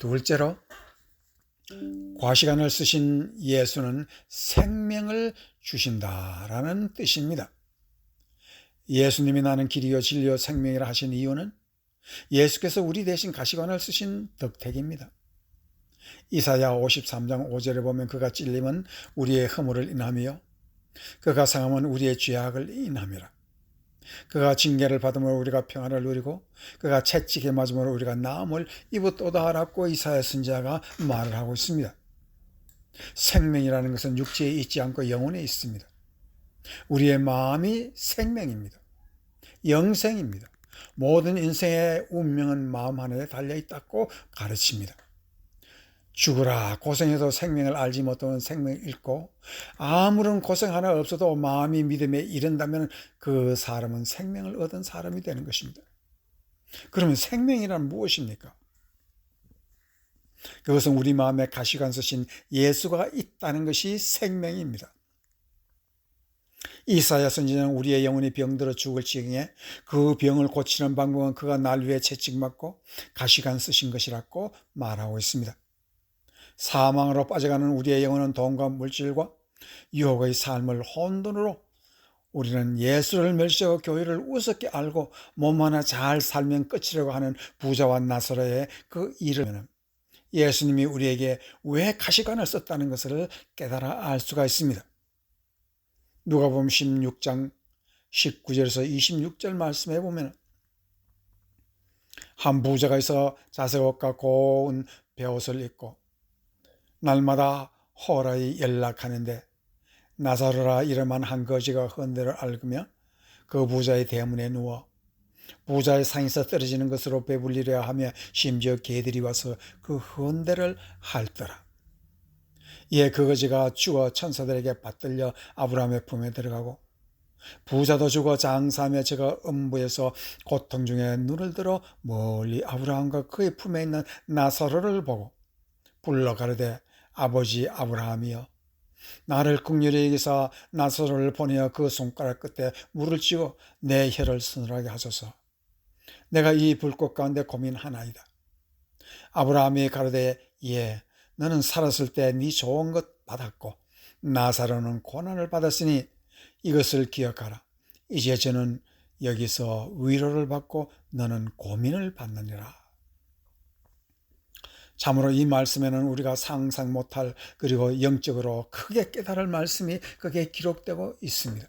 둘째로 과시간을 쓰신 예수는 생명을 주신다라는 뜻입니다. 예수님이 나는 길이요 진리요 생명이라 하신 이유는 예수께서 우리 대신 가시관을 쓰신 덕택입니다. 이사야 53장 5절에 보면 그가 찔림은 우리의 허물을 인하며 그가 상함은 우리의 죄악을 인함이라. 그가 징계를 받음으로 우리가 평안을 누리고 그가 채찍에 맞음으로 우리가 나음을 입었도다라고 이사야 선자가 말을 하고 있습니다. 생명이라는 것은 육체에 있지 않고 영혼에 있습니다. 우리의 마음이 생명입니다. 영생입니다. 모든 인생의 운명은 마음 하나에 달려 있다고 가르칩니다. 죽으라 고생해도 생명을 알지 못하는 생명 잃고 아무런 고생 하나 없어도 마음이 믿음에 이른다면 그 사람은 생명을 얻은 사람이 되는 것입니다. 그러면 생명이란 무엇입니까? 그것은 우리 마음에 가시관 쓰신 예수가 있다는 것이 생명입니다. 이사야 선지자는 우리의 영혼이 병들어 죽을 지경에 그 병을 고치는 방법은 그가 날 위해 채찍맞고 가시관 쓰신 것이라고 말하고 있습니다. 사망으로 빠져가는 우리의 영혼은 돈과 물질과 유혹의 삶을 혼돈으로 우리는 예수를 멸시하고 교회를 우습게 알고 몸 하나 잘 살면 끝이라고 하는 부자와 나사로의 그 일을 예수님이 우리에게 왜 가시관을 썼다는 것을 깨달아 알 수가 있습니다. 누가복음 16장 19절에서 26절 말씀해 보면 한 부자가 있어 자색 옷과 고운 베옷을 입고 날마다 호라에 연락하는데 나사로라 이름한 한 거지가 헌대를 앓으며 그 부자의 대문에 누워 부자의 상에서 떨어지는 것으로 배불리려 하며 심지어 개들이 와서 그 헌대를 핥더라. 이에 그 거지가 죽어 천사들에게 받들려 아브라함의 품에 들어가고 부자도 죽어 장사하며 제가 음부에서 고통 중에 눈을 들어 멀리 아브라함과 그의 품에 있는 나사로를 보고 불러 가르되 아버지 아브라함이여 나를 극렬히 여기사 나사로를 보내어 그 손가락 끝에 물을 쥐어 내 혀를 서늘하게 하소서 내가 이 불꽃 가운데 고민하나이다 아브라함이 가르되 예 너는 살았을 때 네 좋은 것 받았고 나사로는 고난을 받았으니 이것을 기억하라. 이제 저는 여기서 위로를 받고 너는 고민을 받느니라. 참으로 이 말씀에는 우리가 상상 못할 그리고 영적으로 크게 깨달을 말씀이 그게 기록되고 있습니다.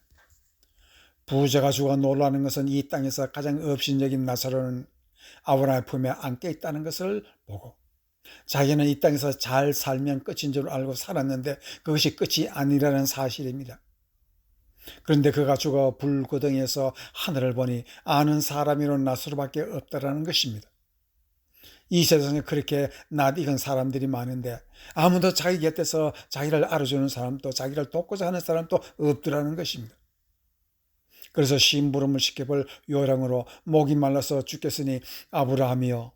부자가 죽어 놀라는 것은 이 땅에서 가장 업신적인 나사로는 아브라함의 품에 안겨 있다는 것을 보고 자기는 이 땅에서 잘 살면 끝인 줄 알고 살았는데 그것이 끝이 아니라는 사실입니다. 그런데 그가 죽어 불고등에서 하늘을 보니 아는 사람이로 나수로밖에 없다라는 것입니다. 이 세상에 그렇게 낯익은 사람들이 많은데 아무도 자기 곁에서 자기를 알아주는 사람도 자기를 돕고자 하는 사람도 없더라는 것입니다. 그래서 심부름을 시켜볼 요령으로 목이 말라서 죽겠으니 아브라함이여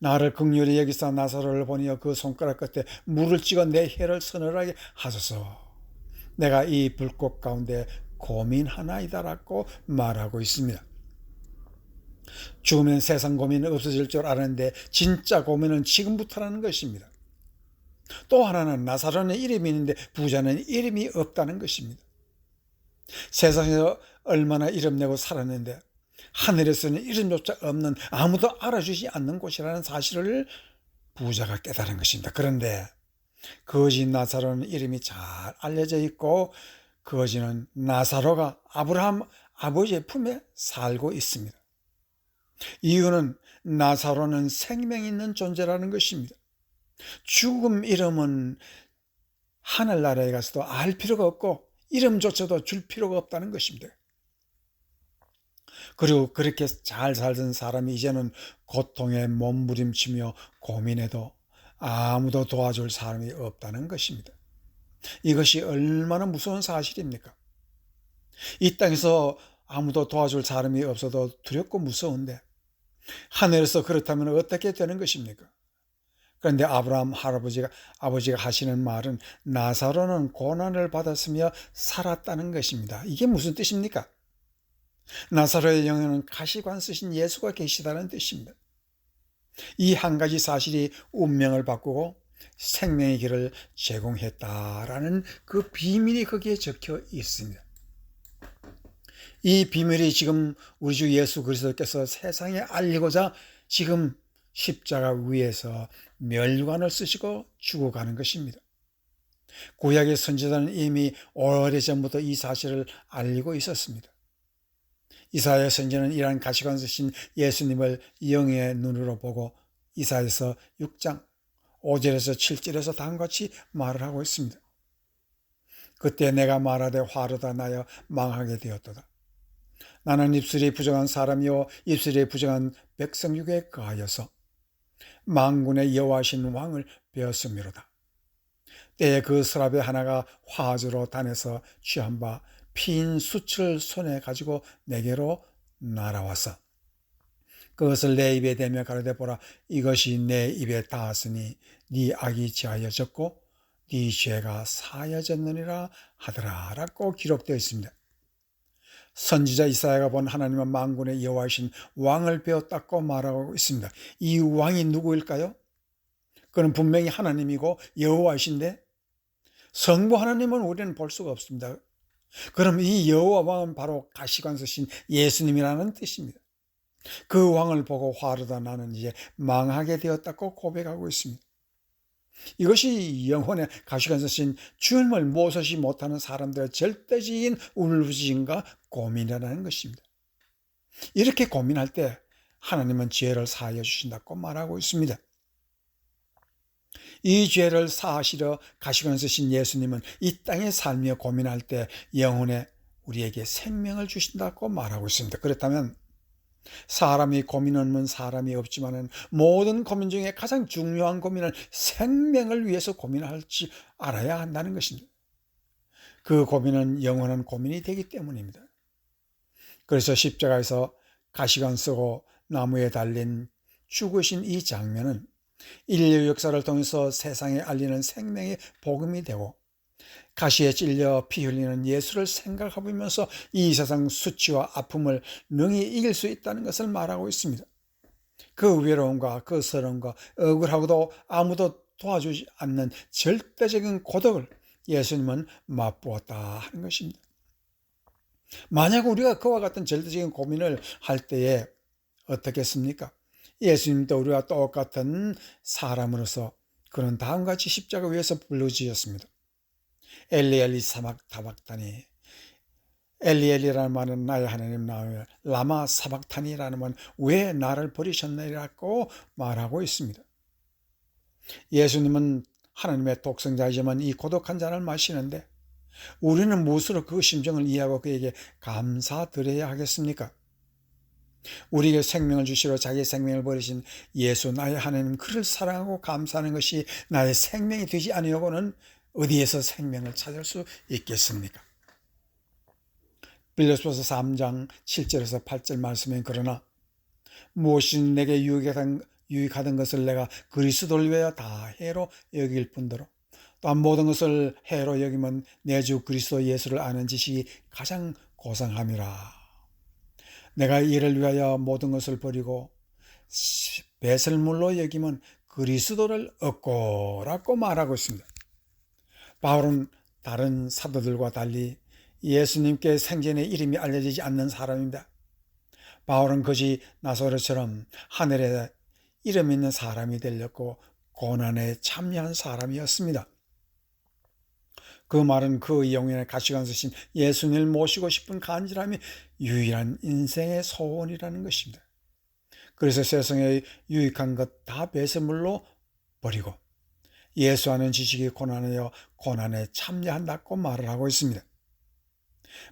나를 극렬히 여기서 나사로를 보니어 그 손가락 끝에 물을 찍어 내 혀를 서늘하게 하소서. 내가 이 불꽃 가운데 고민하나이다라고 말하고 있습니다. 죽으면 세상 고민은 없어질 줄 아는데 진짜 고민은 지금부터라는 것입니다. 또 하나는 나사로는 이름이 있는데 부자는 이름이 없다는 것입니다. 세상에서 얼마나 이름 내고 살았는데 하늘에서는 이름조차 없는 아무도 알아주지 않는 곳이라는 사실을 부자가 깨달은 것입니다. 그런데 거지 나사로는 이름이 잘 알려져 있고 거지는 나사로가 아브라함 아버지의 품에 살고 있습니다. 이유는 나사로는 생명 있는 존재라는 것입니다. 죽음 이름은 하늘나라에 가서도 알 필요가 없고 이름조차도 줄 필요가 없다는 것입니다. 그리고 그렇게 잘 살던 사람이 이제는 고통에 몸부림치며 고민해도 아무도 도와줄 사람이 없다는 것입니다. 이것이 얼마나 무서운 사실입니까? 이 땅에서 아무도 도와줄 사람이 없어도 두렵고 무서운데 하늘에서 그렇다면 어떻게 되는 것입니까? 그런데 아브라함 할아버지가 아버지가 하시는 말은 나사로는 고난을 받았으며 살았다는 것입니다. 이게 무슨 뜻입니까? 나사로의 영에는 가시관 쓰신 예수가 계시다는 뜻입니다. 이 한 가지 사실이 운명을 바꾸고 생명의 길을 제공했다라는 그 비밀이 거기에 적혀 있습니다. 이 비밀이 지금 우리 주 예수 그리스도께서 세상에 알리고자 지금 십자가 위에서 멸관을 쓰시고 죽어가는 것입니다. 구약의 선지자는 이미 오래전부터 이 사실을 알리고 있었습니다. 이사야 선지는 이러한 가시관 쓰신 예수님을 영의 눈으로 보고 이사에서 6장 5절에서 7절에서 다음과 같이 말을 하고 있습니다. 그때 내가 말하되 화로다 나여 망하게 되었도다. 나는 입술이 부정한 사람이요 입술이 부정한 백성 중에 거하여서 망군의 여호와신 왕을 배웠음이로다. 때에 그 서랍의 하나가 화주로 단에서 취한 바핀 숯을 손에 가지고 내게로 날아와서 그것을 내 입에 대며 가로되 보라 이것이 내 입에 닿았으니 네 악이 지하여졌고 네 죄가 사여졌느니라 하더라 라고 기록되어 있습니다. 선지자 이사야가 본 하나님은 망군의 여호와이신 왕을 배웠다고 말하고 있습니다. 이 왕이 누구일까요? 그는 분명히 하나님이고 여호와이신데 성부 하나님은 우리는 볼 수가 없습니다. 그럼 이 여호와 왕은 바로 가시관 쓰신 예수님이라는 뜻입니다. 그 왕을 보고 화르다 나는 이제 망하게 되었다고 고백하고 있습니다. 이것이 영혼의 가시관서 신 주님을 모서지 못하는 사람들의 절대적인 울부짖음과 고민이라는 것입니다. 이렇게 고민할 때 하나님은 죄를 사하여 주신다고 말하고 있습니다. 이 죄를 사하시려 가시관서 신 예수님은 이 땅에 살며 고민할 때 영혼에 우리에게 생명을 주신다고 말하고 있습니다. 그렇다면 사람이 고민 없는 사람이 없지만은 모든 고민 중에 가장 중요한 고민은 생명을 위해서 고민할지 알아야 한다는 것입니다. 그 고민은 영원한 고민이 되기 때문입니다. 그래서 십자가에서 가시관 쓰고 나무에 달린 죽으신 이 장면은 인류 역사를 통해서 세상에 알리는 생명의 복음이 되고 가시에 찔려 피 흘리는 예수를 생각해보면서 이 세상 수치와 아픔을 능히 이길 수 있다는 것을 말하고 있습니다. 그 외로움과 그 서러움과 억울하고도 아무도 도와주지 않는 절대적인 고독을 예수님은 맛보았다 하는 것입니다. 만약 우리가 그와 같은 절대적인 고민을 할 때에 어떻겠습니까? 예수님도 우리와 똑같은 사람으로서 그런 다음같이 십자가 위에서 불러주셨습니다. 엘리엘리 사막 타박타니 엘리엘리라는 말은 나의 하나님 나오며 라마 사박타니라는 말은 왜 나를 버리셨나이라고 말하고 있습니다. 예수님은 하나님의 독생자이지만 이 고독한 잔을 마시는데 우리는 무엇으로 그 심정을 이해하고 그에게 감사드려야 하겠습니까? 우리에게 생명을 주시러 자기의 생명을 버리신 예수 나의 하나님 그를 사랑하고 감사하는 것이 나의 생명이 되지 아니하고는 어디에서 생명을 찾을 수 있겠습니까? 빌려스포서 3장 7절에서 8절 말씀에 그러나 무엇이 내게 유익하던, 유익하던 것을 내가 그리스도를 위하여 다 해로 여길 뿐더러 또한 모든 것을 해로 여기면 내 주 그리스도 예수를 아는 지식이 가장 고상함이라. 내가 이를 위하여 모든 것을 버리고 배설물로 여기면 그리스도를 얻고라고 말하고 있습니다. 바울은 다른 사도들과 달리 예수님께 생전에 이름이 알려지지 않는 사람입니다. 바울은 거지 나소르처럼 하늘에 이름 있는 사람이 되렸고 고난에 참여한 사람이었습니다. 그 말은 그 영혼의 가시관 쓰신 예수님을 모시고 싶은 간절함이 유일한 인생의 소원이라는 것입니다. 그래서 세상에 유익한 것 다 배설물로 버리고 예수하는 지식이 고난하여 고난에 참여한다고 말을 하고 있습니다.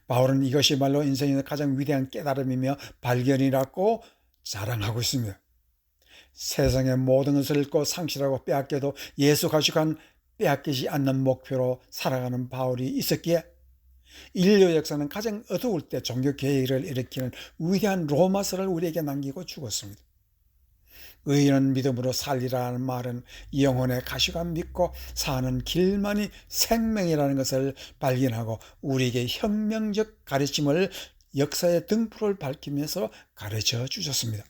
바울은 이것이 말로 인생의 가장 위대한 깨달음이며 발견이라고 자랑하고 있습니다. 세상의 모든 것을 잃고 상실하고 빼앗겨도 예수 가시관 빼앗기지 않는 목표로 살아가는 바울이 있었기에 인류 역사는 가장 어두울 때 종교 계획을 일으키는 위대한 로마서를 우리에게 남기고 죽었습니다. 의인은 믿음으로 살리라는 말은 영혼의 가시관 믿고 사는 길만이 생명이라는 것을 발견하고 우리에게 혁명적 가르침을 역사의 등불을 밝히면서 가르쳐 주셨습니다.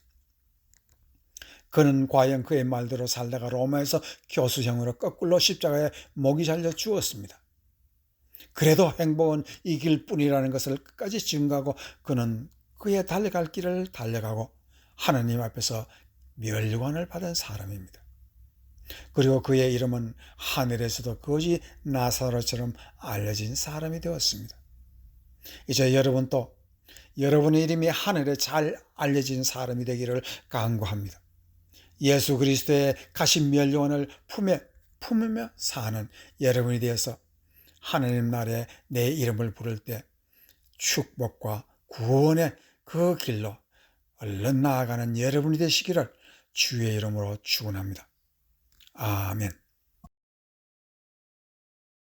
그는 과연 그의 말대로 살다가 로마에서 교수형으로 거꾸로 십자가에 목이 잘려 죽었습니다. 그래도 행복은 이 길 뿐이라는 것을 끝까지 증거하고 그는 그의 달려갈 길을 달려가고 하나님 앞에서 멸관을 받은 사람입니다. 그리고 그의 이름은 하늘에서도 거지 나사로처럼 알려진 사람이 되었습니다. 이제 여러분도 여러분의 이름이 하늘에 잘 알려진 사람이 되기를 간구합니다. 예수 그리스도의 가신 멸류관을 품에 품으며 사는 여러분이 되어서 하나님 나라에 내 이름을 부를 때 축복과 구원의 그 길로 얼른 나아가는 여러분이 되시기를 주의 이름으로 축원합니다. 아멘.